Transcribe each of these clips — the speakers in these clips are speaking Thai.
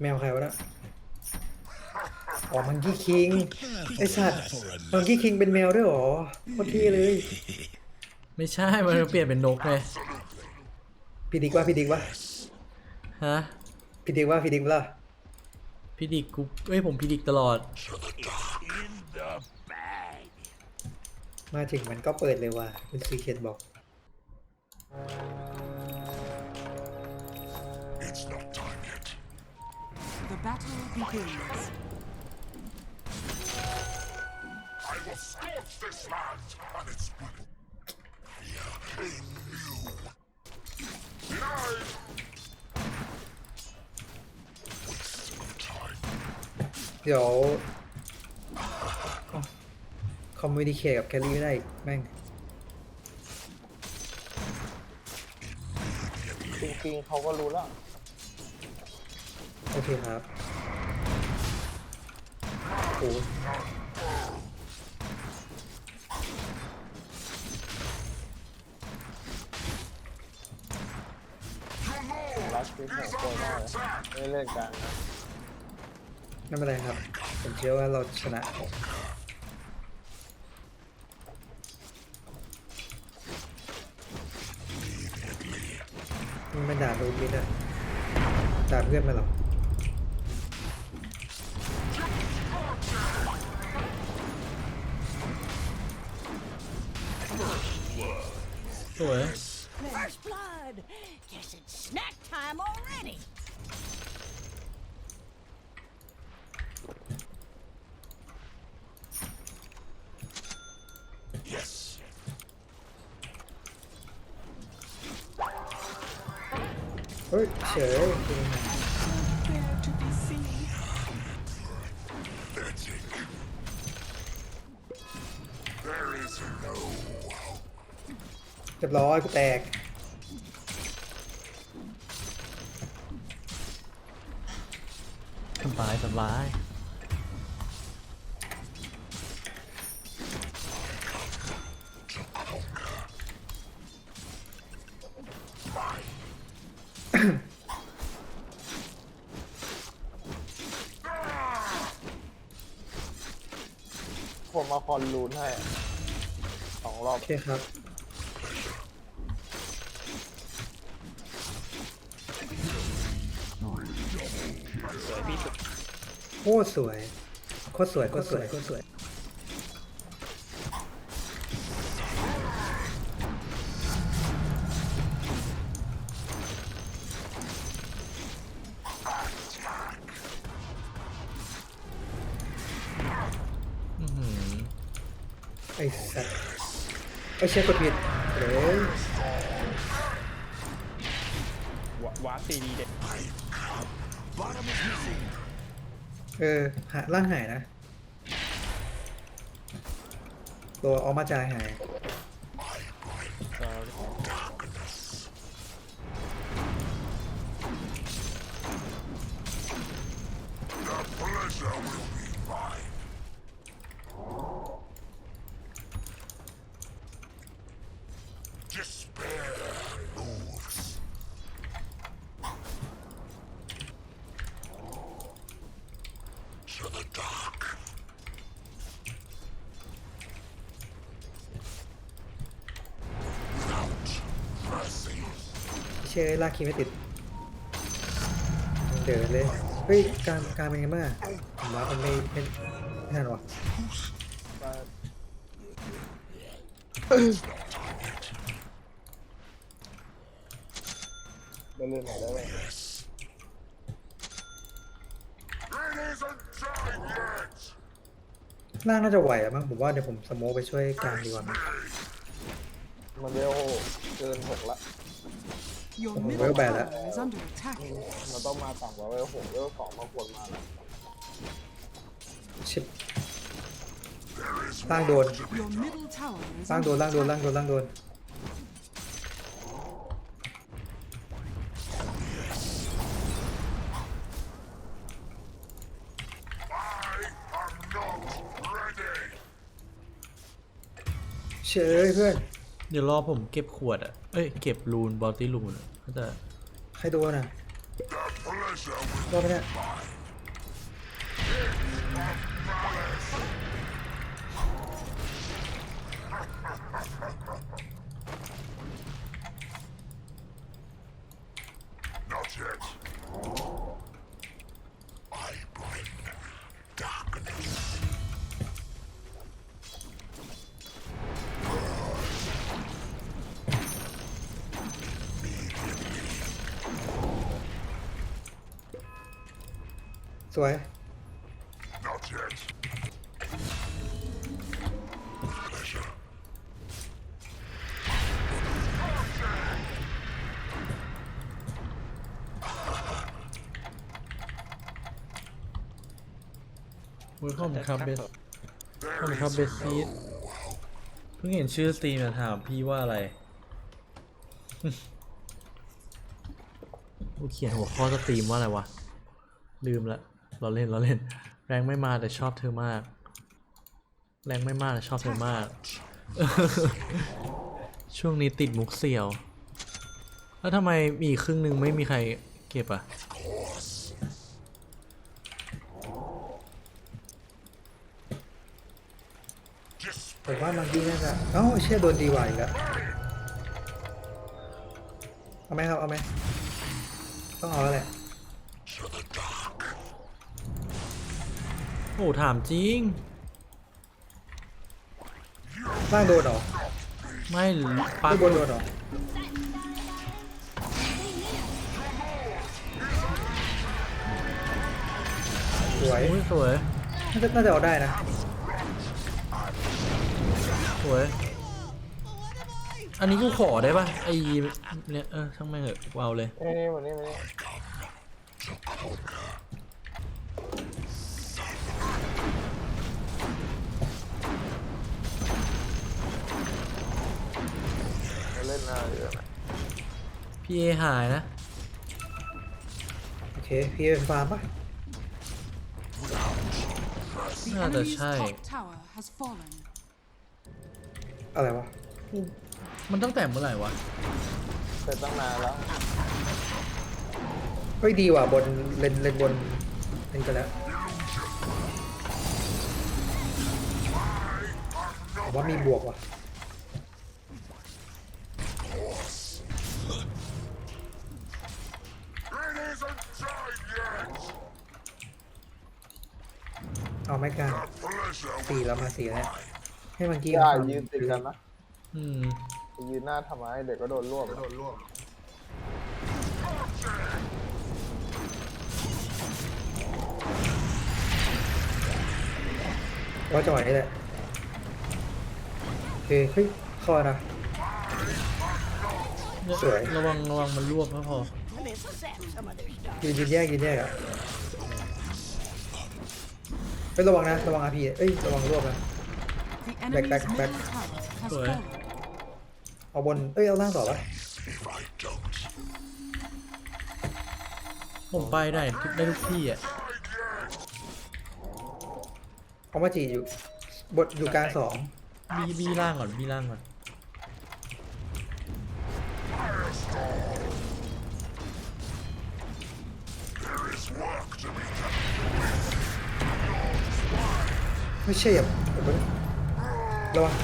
แมวใครวะนะอ๋อมังกี้คิงไอสัตว์มังกี้คิงเป็นแมวด้วยเหรอโคตรเท่เลย ไม่ใช่ มันเปลี่ยนเป็นนกไงพี่ดิกว่าพี่ดิกว่าฮะพี่ดิกว่าพี่ดิกว่าพี่ดิกกูเอ้ยผมพี่ดิกตลอด มาถึงมันก็เปิดเลยว่ะคุณซีเคนบอก battle begins. I will scorch this land and its people. Yeah, in you. Behind! Waste of time. เดี๋ยวคอมมิวนิเคทกับแคลรี่ไม่ได้อีกแม่ง จริงๆเขาก็รู้แล้ว โอเคครับโอ้รัสฟิตของโคตรมากเลยไม่เล่นกันนะไม่เป็นไรครับ ผมเชื่อว่าเราชนะมันไม่ด่าลูกนิดอะด่าเพื่อนมาหรอ สวย Flesh blood. Guess it's snack time already. Yes. เบร้อยกูแตก สบายสบายผมมาคอนลูนให้สองรอบ โอเคครับ โคตรสวยโคตรสวยโคตรสวยโคตรสวย อื้อหือไอ้สัตว์ไอ้เชี่ยกดผิดเดี๋ยววาร์ซีดีเด็ด เออหาร่างหายนะ ตัวออกมาจายหาย เชื่อลากคีไม่ติดเดินเลยเฮ้ยการการเป็นไงบ้างผมว่ามันไม่ไม่ไม่ทันวะไม่เล่นไหนได้เลยล่างน่าจะไหวอะมั้งผมว่าเดี๋ยวผมสโมไปช่วยกลางดีกว่ามั้งมันเร็วเกินหกละ Your Oh, middle well bad, tower is under attack. มันต้องมาต่ำกว่าเวลหกเวลสองมาควรมาแล้วชิบล่างโดน Your middle tower is ล่างโดน under ล่างโดนล่าง attack. โดนล่างโดน I am not ready. เชยเพื่อน เดี๋ยวรอผมเก็บขวดอะ เอ้ย เก็บรูนบอลตี้รูนอะ ก็จะใครโดนอะ The pleasure pleasure will รอดไหมเนี่ย สวย Not yet. Pleasure. อุ้ยขอบคุณครับเบสขอบคุณครับเบสซีดเพิ่งเห็นชื่อสตรีมจะถามพี่ว่าอะไร กูเขียนหัวข้อสตรีมว่าอะไรวะ ลืมละ เราเล่นเราเล่น แรงไม่มาแต่ชอบเธอมาก แรงไม่มากแต่ชอบเธอมาก ช่วงนี้ติดมุกเสี่ยว แล้วทำไมมีอีกครึ่งหนึ่งไม่มีใครเก็บอะ Just ผมว่ามังกี้น่าจะเอ้าเชี่ยโดนดีกว่าอีกแล้วเอาไหมครับ เอาไหมต้องเอาแล้วแหละ โอ้ถามจริง ล่างโดนเหรอไม่ปัไม่กบนโดนเหรอสวยอุ้ยสวย น่าจะน่าจะเอาได้นะสวย อันนี้กูขอได้ปะไอเนี่ยเออช่างแม่งเหอะกูเอาเลย นี่นี่วันนี้วันนี้ หน้าเยอะนะพี่เอหายนะ โอเค พี่เป็นฟาร์มปะ The Ah, enemy's that's top right. tower has fallen. อะไรวะ มันตั้งแต่เมื่อไหร่วะ เสร็จตั้งนานแล้วเฮ้ยดีว่ะบนเลนเลนบนเลนกันแล้วผมว่ามีบวกว่ะ เอาไม่กล้า Pleasure สี่แล้วมาสี่แล้ว ให้มังกี้อย่าเอายืนติดกันนะอืมไปยืนหน้าทำไมเด็กก็โดนรวบโดนรวบว่าจังหวะนี้แหละโอเคเฮ้ยเข้านะสวย ระวังระวังมันรวบก็พอ Let me sap some of their stuff. ยืนยืนแยกยืนแยกอะ เฮ้ยระวังนะระวังอาพีเอ้ยระวังรวบนะ The Back, enemy's back, back. middle tower has Sorry. fallen. เอาบนเอ้ยเอาล่างต่อปะ if I don't. ผมไปได้ทุกได้ทุกที่อะเอามาจีอยู่บทอยู่กลางสองบีบีล่างก่อนบีล่างก่อน ไม่ใช่อะเดี๋ยวก่อนระวัง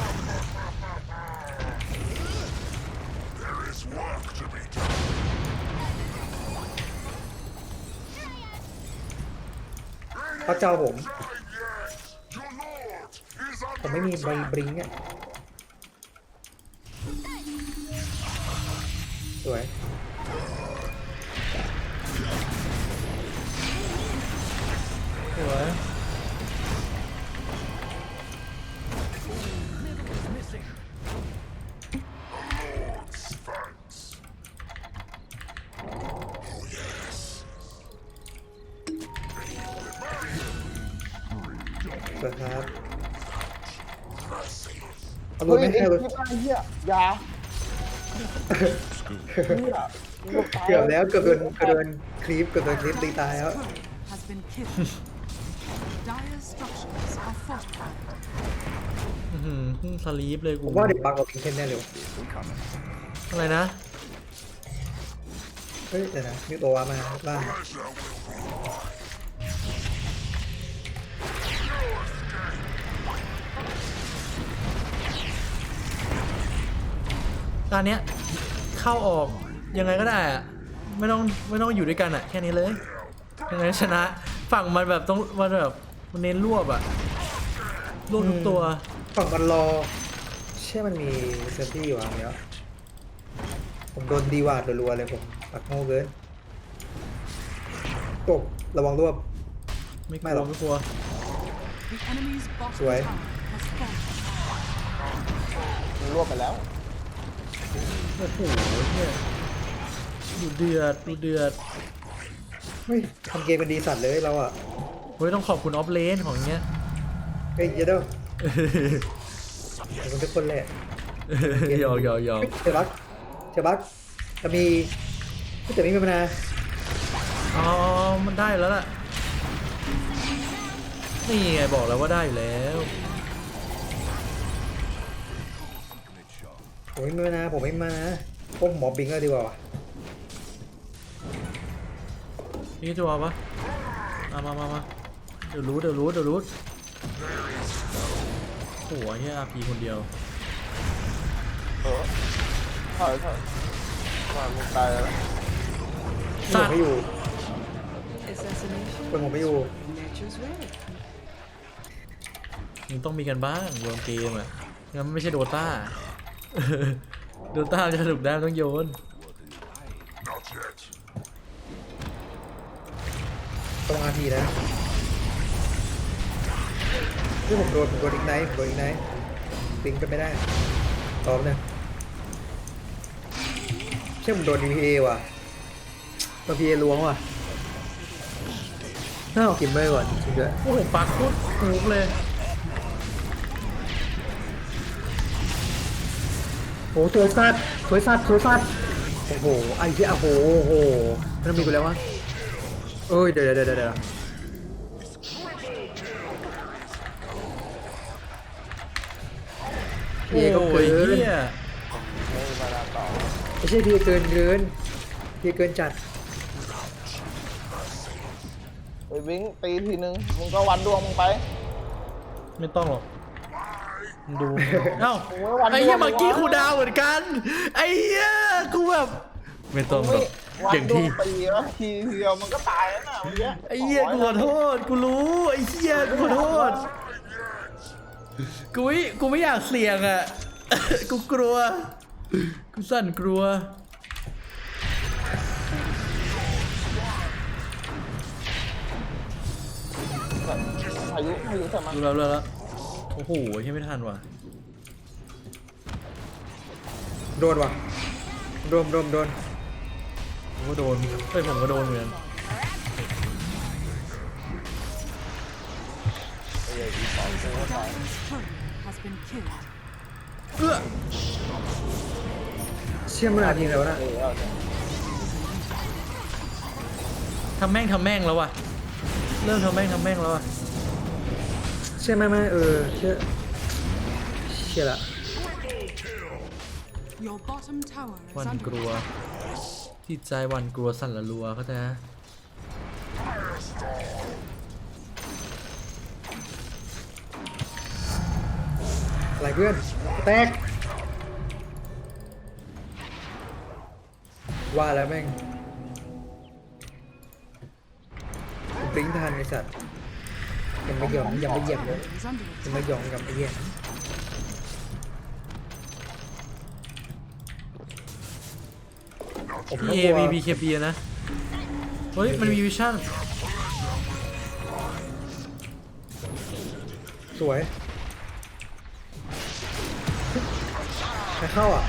พระเจ้าผม ผมไม่มีใบบริงอ่ย สวยครับ Mercy. เอารถเฮ้ยไม่ไอ้ให้รถที่ไอ้เหี้ยอยาเหี้ยลูกตายเกือบแล้วเกือบโดนเกือบโดนคลิปเกือบโดนคลิปตีตายแล้ว Turret has been killed. Dire structures are fortified. อื้อหือเพิ่งสลีปเลยผกูมว่าเด็กบังกับพิงเคนแน่เลยอะไรนะ เฮ้ยเดี๋ยวนะมีตัววามาบ้าง ตอนเนี้ยเข้าออกยังไงก็ได้อะไม่ต้องไม่ต้องอยู่ด้วยกันอะแค่นี้เลยยังไงชนะฝั่งมันแบบต้องมันแบบมันเน้นรวบอะรวบทุกตัวฝั่งมันรอเชื่อมันมีเซนตี้อยู่อันเนี้ยผมโดนดีวาดรัวๆเลยผมปักโง่เกินตกระวังรวบ ไม่กไม่ลัหรวอก ไม่กลัว The enemy's bottom Right. tower has fallen. มันรวบไปแล้ว โอ้โหเนี่ยดูเดือดดูเดือดเฮ้ยทำเกมเป็นดีสัตว์เลยเราอะเฮ้ยต้องขอบคุณออฟเลนของอย่างเงี้ยเฮ้ยเยอะเด้อเดี๋ยวมันเป็นคนแหละหยอกหยอกหยอกเฮ้ยเจอบักเจอบักจะมีแต่ไม่มีปัญหาอ๋อมันได้แล้วล่ะนี่ไงบอกแล้วว่าได้อยู่แล้ว ผมไม่มีปัญหาผมไม่มานะพวกหมอบิงก็ดีกว่าว่ะนี่ตัวปะมามามามาเดี๋ยวรู้เดี๋ยวรู้เดี๋ยวรู้โอ้โหเฮียอาพีคนเดียว เออถอยถอยมามึงตายแล้วผมไม่อยู่ Assassination เป็นผมไม่อยู่ nature's way. มันต้องมีกันบ้างโยนเกมอะงั้นมันไม่ใช่โดตาโดตาจะถูกได้ต้องโยน Not yet. ตรงอาทีนะที่ผมโดนผมโดนอีกไนท์ผมโดนอีกไนท์ปิงก็ไม่ได้ตอบเนี่ยเชื่อผมโดน DPA ว่ะโดน PA ล้วงว่ะน่าเอากิมเมอร์ก่อนจริงๆด้วยโอ้โหปักโคตรถูกเลย โอ้สวยสัตว์สวยสัตว์สวยสัตว์โอ้โหไอ้ที่โอ้โหโอ้โหมันมีกูแล้ววะเอ้ยเดี๋ยวเดี๋ยวเดี๋ยวเดี๋ยวเพียก็โอ้เกิยนเฮียไม่มีเวลาต่อไม่ใช่เพียเกินเกินเพียเกินจัดไปวิ่งตีทีนึงมึงก็วันดวงมึงไป ไม่ต้องหรอกมึง ดู เอ้าโอ้ยวันไอ้เหี้ยเดียวเมื่อกี้วะครูดาวเหมือนกัน ไอ้เหี้ยกูแบบไม่ต้องหรอกวัอย่างดวที่ตีแล้วทีเดียวมันก็ตายแล้วน่ะเมื่อกี้ไอ้เหี้ยกูขอโทษกูรู้ไอ้เหี้ยกูขอโทษกูไม่กูไม่อยากเสี่ยงอะกูกลัวกูสั่นกลัวพายุพายุแต่มันดูแล้วดูแล้วโอ้โหยังไม่ทันว่ะโดนว่ะโดนโดนโดนผมก็โดนเฮ้ยผมก็โดนเหมือนกัน Dyer's turret has been killed. เอื้อเชื่อมันอาทีแล้วนะเออเอาเนี่ยทำแม่งทำแม่งแล้วว่ะ เริ่มทำแม่งทำแม่งแล้วว่ะเชื่อไหมไหมเออเชื่อเชื่อละ Your bottom tower หวั is น under กลัวจิตใจหวันกลัวสั่นละรัวเข้าใจนะอะไรเพื่อนแตกว่าแล้วแม่งกูปริ้งทันไอสัตว์ ยังไม่ยอมยังไม่เหยียบเลย is under ยัง attack. ไม่ยอมยังไม่เหยียบผมพีก็เอกลัวมีบีเคปีนะ เฮ้ย มันมีวิชั่น สวยใครเข้าอะ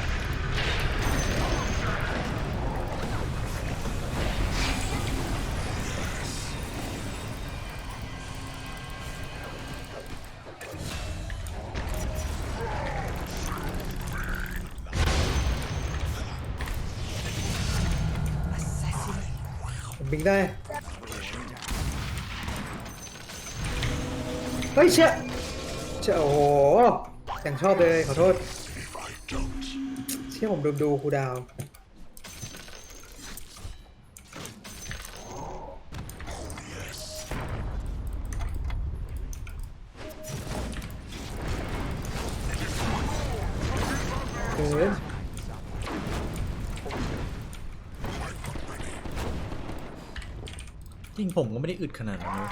งได้ เฮ้ยเชี่ยเชี่ยโอ้โหอย่างชอบเลย ขอโทษ เชี่ยผมดูดูครูดาว good. จริงผมก็ไม่ได้อึดขนาดนั้นเลย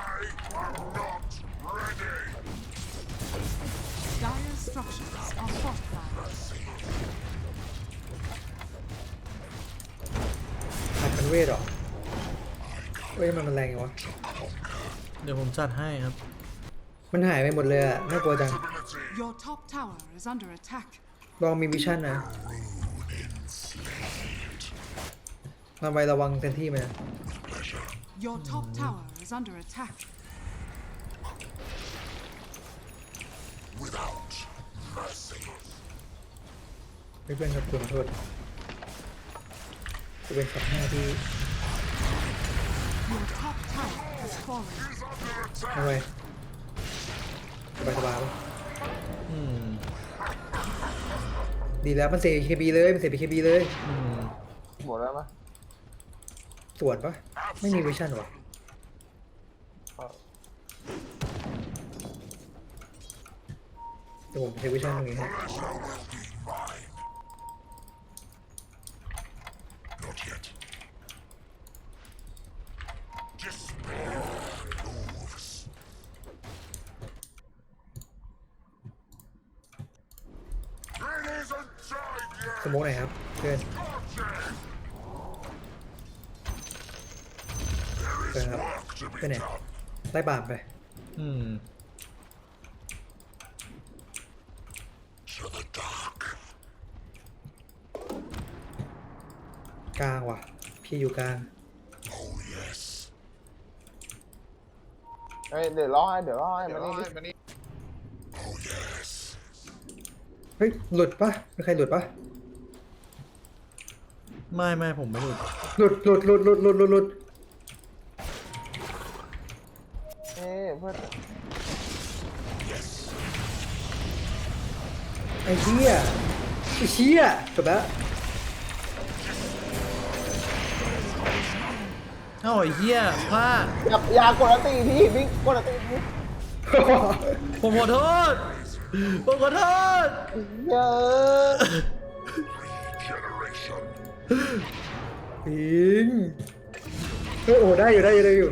Dire structures are fortified. ขัดมันเวทเหรอ เว้ยมันมันแรงไงวะ เดี๋ยวผมจัดให้ครับ มันหายไปหมดเลยอะน่ากลัวจัง Your top tower is under attack. ลองมีวิชั่นนะระวังระวังเซนที่มันนะ Your top tower is under attack. without mercy. ไม่เป็นครับคุณขอโทษจะเป็นสับหน้าที่ Your top tower has fallen. ทำไมสบายสบายๆปะอืมดีแล้วมันเสียเคบีเลย มันเสียเคบีเลยอืมหมดแล้วมั้ยสวนปะ ไม่มีวิชั่นหรอเดี๋ยวผมใช้วิชั่นตรงนี้ให้ Not yet. Despair moves. It isn't time ส yet. โมกไหนครับเพื่อน เพื่อนครับ Work to ไป be ไหน done. ไล่บาปไป อืม To the dark. กลางว่ะ พี่อยู่กลาง Oh yes. เฮ้ยเดี๋ยวร้องให้เดี๋ยวร้องให้มานี่ดิ Oh yes. เฮ้ยหลุดปะมีใครหลุดปะไม่ไม่ผมไม่หลุดหลุดหลุดหลุดหลุดหลุดหลุดหลุด เอ้ยเพื่อน ไอ้เหี้ยไอ้เชี่ยจบแล้วเอ้าไอ้เหี้ยพลาดอย่าอย่ากดอันตีพี่พี่กดอันตีพี่ผมขอโทษผมขอโทษเยอะ Generation. ปิงเฮ้ยโอ้ได้อยู่ได้อยู่ได้อยู่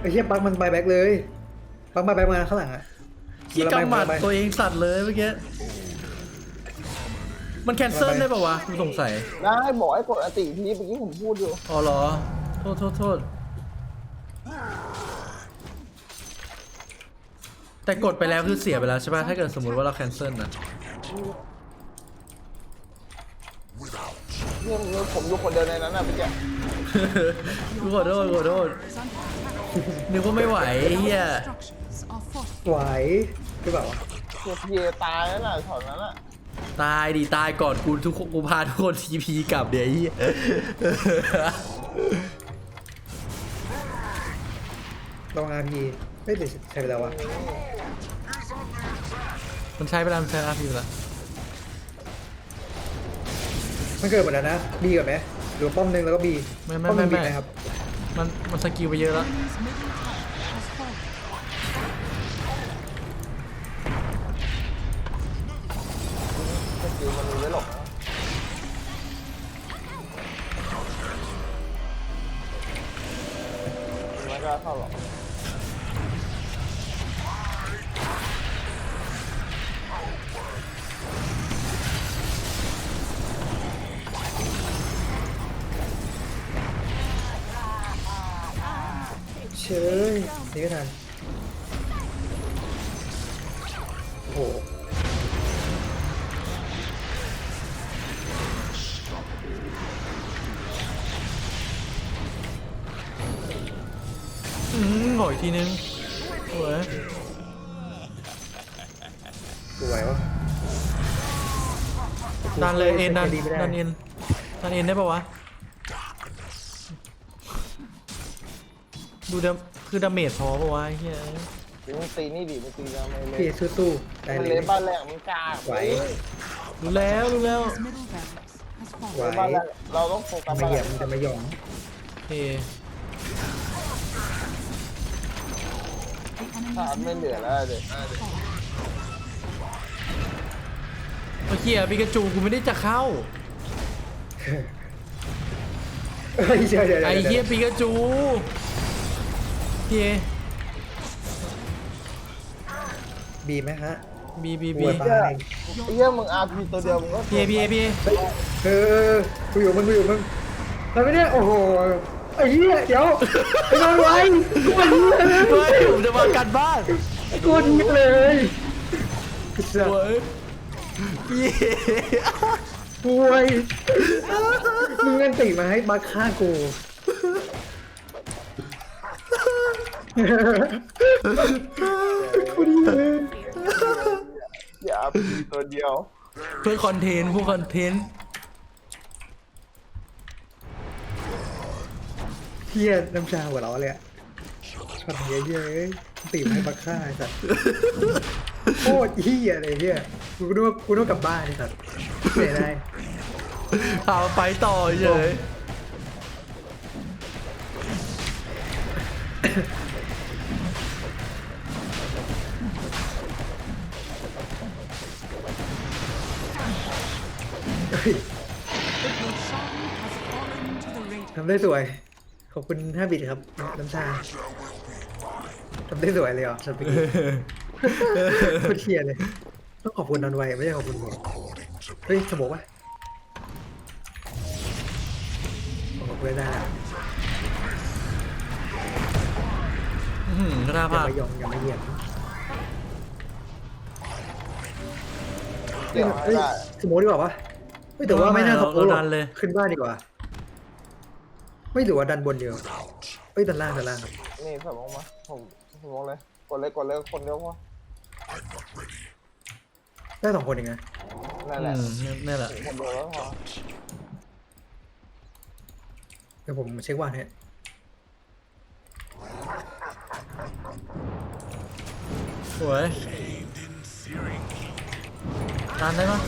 ไอ้เหี้ยปักมันไปแบ็กเลยปักมาแบ็กมาข้างหลังอะ ขี้กำหมัดตัวเองสัตว์เลยเมื่อกี้ มันแคนเซิลได้ป่าวะกูสงสัย ได้บอกให้กดอันตีพี่เมื่อกี้ผมพูดอยู่อ๋อเหรอ โทษโทษโทษ แต่กดไปแล้วคือเสียไปแล้วใช่ป่ะ ถ้าเกิดสมมติว่าเราแคนเซิลนะ Without เนี่ยเนี่ยผมอยู่คนเดียวในนั้นน่ะเมื่อกี้กูขอโทษขอโทษ Is under attack. นึกว่าไม่ไหวไอ้เฮีย Structures are fortified. ไหว หรือเปล่าวะเพียพีตายแล้วน่ะถอนนั้นน่ะตายดิตายก่อนกูทุกคนกูพาทุกคนทีพีกลับเดี๋ยวไอ้เหี้ยลองอาร์พีไม่เดี๋ยวใช้ไปแล้ววะมันใช้ไปแล้วมันใช้อาพีไปแล้วมันเกิดหมดแล้วนะบีก่อนไหมหรือว่าป้อมหนึ่งแล้วก็บีไม่ไม่ป้อมหไม่นึ่งบีไม่นะครับ มันมันสกิลไปเยอะแล้ว Enemy's middle สกิลมันมีไว้หลบนะมันก็เข้าหรอก ทีนึงโอ้ยสวยวะดันเลยเอ็นดันดีไม่ได้ดันเอ็นดันเอ็นได้ปะวะ ดูดาคือดาเมจพอปะวะไอ้เฮียหรือมึงตีนี่ดิมึงตีแล้วไม่เลพี่ยสู้ๆได้มันเลเลยยบ้านแรกมึงกล้าไหวรู้แล้วรู้แล้ว His middle barracks has ไหว fallen. บ้านแรกเราต้องโฟกัสไม่บ้านเหแรยียบกมันจะไม่หยองเอ ถ้า enemy's ไม่ middle เหลือแล้วเด็ก barracks has fallen. เฮ้อ้เหี้ยปิกาจูกูไม่ได้จะเข้า เฮ้ยเดี๋ยวเดี๋ยวไอ้ดี๋วเหี้ยปิกาจูพี่เอบีไหมฮะบีบีหับีวตายไอ้เหี้ยมึงอาร์พีตัวเดียวมึงก็พี่เอพี่เอพี่เอเออกูอยู่มึงกูอยู่มึงแล้วไม่เนี่ยโอ้โห ไอ้เหี้ยเดี๋ยวไอ้นอนไว้กูมันเหี้ยเลยเฮ้ยผมจะมากันบ้านกูมันเหี้ยเลยไอ้สัสโว้ยพี่เอป่วยมึงเงินติมาให้มาฆ่ากูกูดีเลยอย่าอาร์พีตัวเดียว เพื่อคอนเทนต์ผู้คอนเทนต์ เฮียน้ำชาหัวเราะเลยอะช็อตเฮียเย้ยตีมาให้มาฆ่าไอ้สัสโคตรเฮียเลยเฮียกูนึกว่ากูต้องกลับบ้านไอ้สัสเสียดายพาไปต่อเฉยเฮ้ย Your song has fallen to the radio. ทำได้สวย ขอบคุณห้าบิตครับน้ำชาทำได้สวยเลยเหรอสปิกโคตรเฮียเลย ต้องขอบคุณนอนไวไม่ใช่ขอบคุณผมเฮ้ยสมองวะขอบคุณได้แล้วอื้อหือกระอย่าภาพมายองอย่ามาเหยียบเดี๋ยวเฮ้ยได้สมมติดีกว่าวะเฮ้ยแต่ว่าไม่น่าสมมติหรอกดันเลยขึ้นบ้านดีกว่า ไม่ถือว่าดันบนเดียวเฮ้ยดันล่างดันล่างครับนี่สมองมาผมสมองเลยกดเลยกดเลยคนเดียวพอได้สองคนเองนะนั่นแหละอืมนี่แหละคนเดียวแล้วพอเดี๋ยวผมเช็ควันให้สวยตานได้ปะ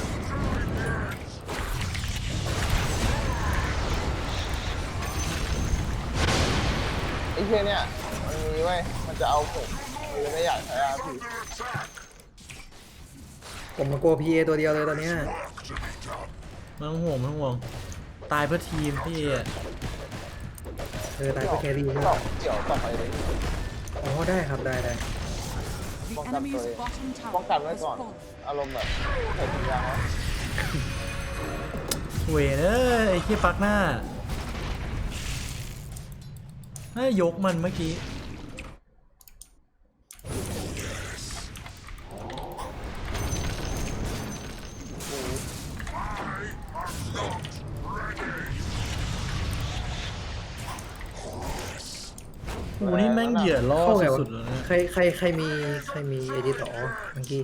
ไอ้เหี้ยเนี่ยมันมีไว้ยมันจะเอาผมมันจะไม่อยากใช้อาร์พีผมมาโกพีเอตัวเดียวเลยตอนเนี้ยไม่ต้องห่วงไม่ต้องห่วง ตายเพื่อทีมพี่เอเออตายก็แครี่ใช่ไหมต่อเกี่ยวต่อไปเลยอ๋อได้ครับได้ได้ The Bong enemy's cắt rồi. bottom tower ป้องกันไว้ has ก่อน fallen. อารมณ์แบบใส่ถุงยางไว้เวยเอ้ยไอ้ขี้ปักหน้า ให้ยกมันเมื่อกี้โอ้นี่แม่งเหยื่อล่อเข้าไงวะสุดๆเลยนะ ใครใครใครมีใครมีไอดีต่อเมื่อกี้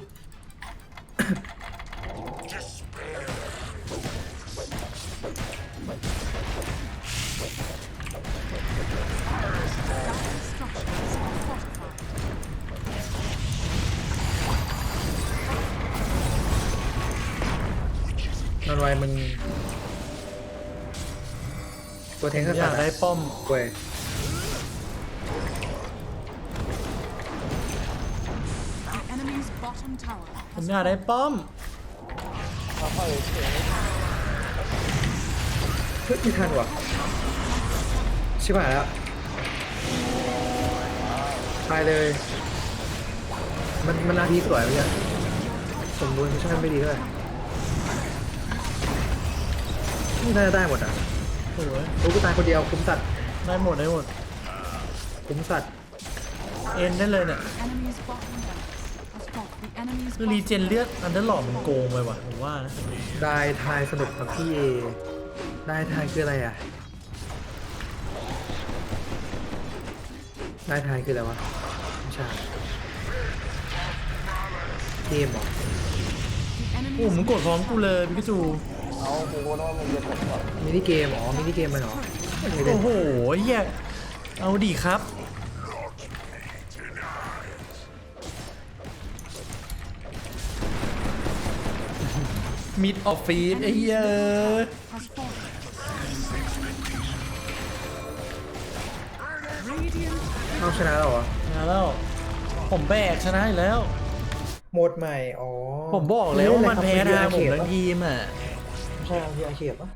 นอนไวมึงตัวแทงข้างอยากได้ป้อมเว้ย The enemy's bottom tower ผม has อยากได้ป้อมค่อยๆเขียนเฮ้ยไม่ทันว่ะชิบหายแล้วตายเลย มันมันนาทีสวยไหมเนี่ยผมดูมิชชั่นไม่ดีเท่าไหร่ นี่น่าจะได้หมดอะสวยโอ้กูตายคนเดียวคุ้มสัตว์ได้หมดได้หมด คุ้มสัตว์เอ็นได้เลยเนี่ย enemy's bottom tower has fallen. The enemy's คือรี bottom เจนเลือดอันเดอร์หลอมันโกงไปว่ะผมว่านะได้ทายสนุกกับพี่เอได้ทายคืออะไรอะได้ทายคืออะไรวะไม่ใช่เกมเหรอ The โอ้ enemy's มึงกดพร้อมกูเลยพิกาจู เอากูก็ต้มันจะตกมินิเกมอ๋อมินิเกมมันเหรอโอ้โหเฮียเอาดีครับ มิดออฟฟีดไอ้เหี้ยเอาชนะแล้วเหรอมาแล้ว ผมแบกชนะอีกแล้ว โหมดใหม่ อ๋อผมบอกแล้วว่ามันแพ้ทาผมทั้งทีมอะ ช่างที่เขียบปะ